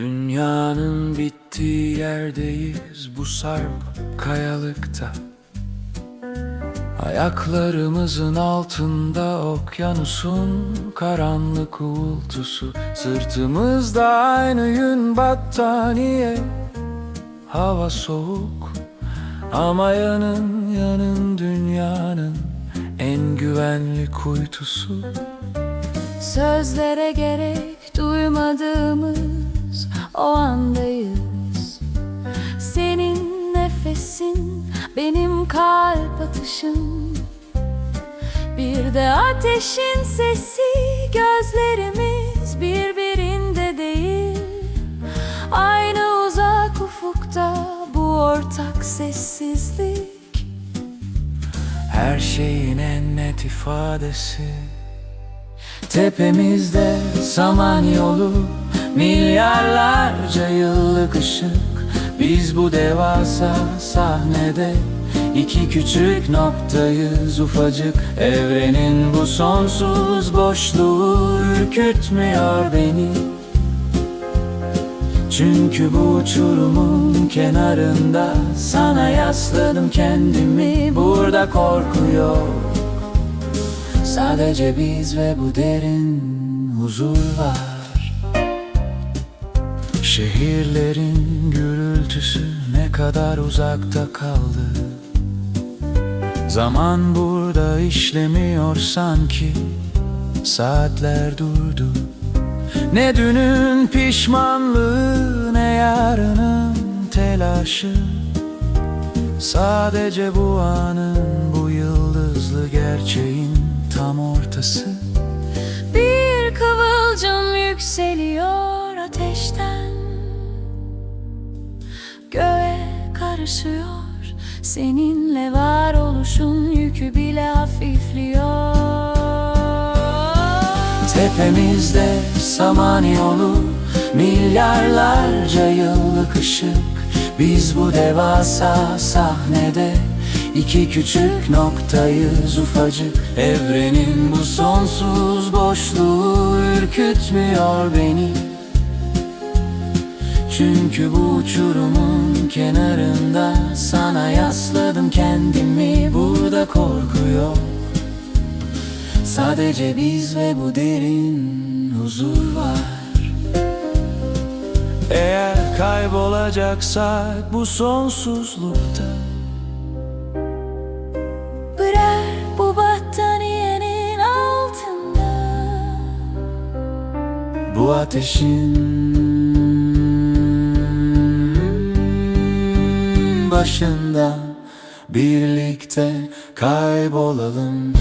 Dünyanın bittiği yerdeyiz bu sarp kayalıkta. Ayaklarımızın altında okyanusun karanlık uğultusu. Sırtımızda aynı yün battaniye. Hava soğuk ama yanın yanın dünyanın en güvenli kuytusu. Sözlere gerek duymadığımız o andayız. Senin nefesin benim kalp atışım. Bir de ateşin sesi gözlerimiz birbirinde değil. Aynı uzak ufukta bu ortak sessizlik. Her şeyin en net ifadesi. Tepemizde samanyolu Milyarlarca yıllık ışık. Biz bu devasa sahnede iki küçük noktayız ufacık. Evrenin bu sonsuz boşluğu ürkütmüyor beni. Çünkü bu uçurumun kenarında Sana yasladım kendimi. Burada korku yok. Sadece biz ve bu derin huzur var Şehirlerin gürültüsü ne kadar uzakta kaldı? Zaman burada işlemiyor sanki. Saatler durdu. Ne dünün pişmanlığı ne yarının telaşı. Sadece bu anın bu yıldızlı gerçeğin tam ortası. Bir kıvılcım yükseliyor ateşten karışıyor. Seninle varoluşun yükü bile hafifliyor. Tepemizde samanyolu Milyarlarca yıllık ışık. Biz bu devasa sahnede iki küçük noktayız ufacık. Evrenin bu sonsuz boşluğu ürkütmüyor beni Çünkü bu uçurumun kenarında Sana yasladım kendimi. Burada korku yok. Sadece biz ve bu derin huzur var. Eğer kaybolacaksak bu sonsuzlukta. Bırak bu battaniyenin altında. Bu ateşin başında Birlikte kaybolalım